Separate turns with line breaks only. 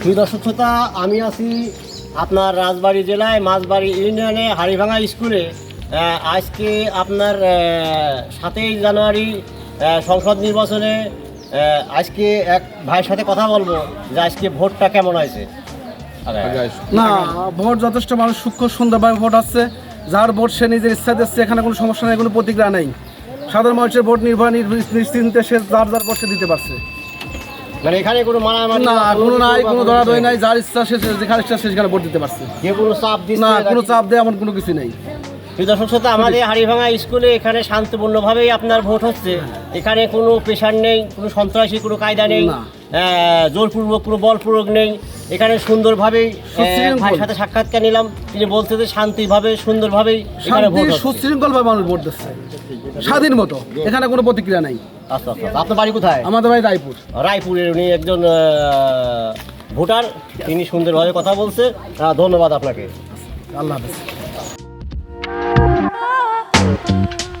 প্রিয় দর্শক শ্রোতা আমি আছি আপনার রাজবাড়ি জেলায় মাছবাড়ি ইউনিয়নে হাড়িভাঙা স্কুলে। আজকে আপনার সাতই জানুয়ারি সংসদ নির্বাচনে আজকে এক ভাইয়ের সাথে কথা বলব যে আজকে ভোটটা কেমন হয়েছে।
না ভোট যথেষ্ট মানুষ সূক্ষ্ম সুন্দরভাবে ভোট আসছে। যার ভোট সে নিজের ইচ্ছা দিচ্ছে এখানে কোনো সমস্যা নেই কোনো প্রতিক্রিয়া নেই। সাধারণ মানুষের ভোট নির্ভর- নিশ্চিন্তে সে যার যার ভোট সে দিতে পারছে।
মানে এখানে কোনো মারামারি
না কোনো নাই
বা
কোনো ধরাধরি নাই। যার ইচ্ছা সে সে যেখানে ইচ্ছা সে সেখানে ভোট দিতে পারছে।
কোনো চাপ দিচ্ছে
না কোনো চাপ দেয় এমন কোনো কিছু নেই।
দর্শক শ্রোতা আমাদের হাড়িভাঙা স্কুলে এখানে শান্তিপূর্ণভাবেই আপনার ভোট হচ্ছে। এখানে কোনো প্রেশার নেই কোনো সন্ত্রাসী কোনো কায়দা নেই জোরপূর্বক কোনো বল প্রয়োগ নেই। এখানে সুন্দরভাবেই ভাইয়ের সাথে সাক্ষাৎকার নিলাম। তিনি বলতে যে শান্তিভাবে সুন্দরভাবেই এখানে ভোট
সুশৃঙ্খলভাবে মানুষ ভোট দিচ্ছে। স্বাধীন মতো। এখানে কোনো প্রতিক্রিয়া নাই।
আচ্ছা আচ্ছা আচ্ছা। আপনার বাড়ি কোথায়?
আমাদের বাড়ি রায়পুর।
রায়পুরের উনি একজন ভোটার। তিনি সুন্দরভাবে কথা বলছে। ধন্যবাদ আপনাকে।
আল্লাহ হাফেজ। Oh.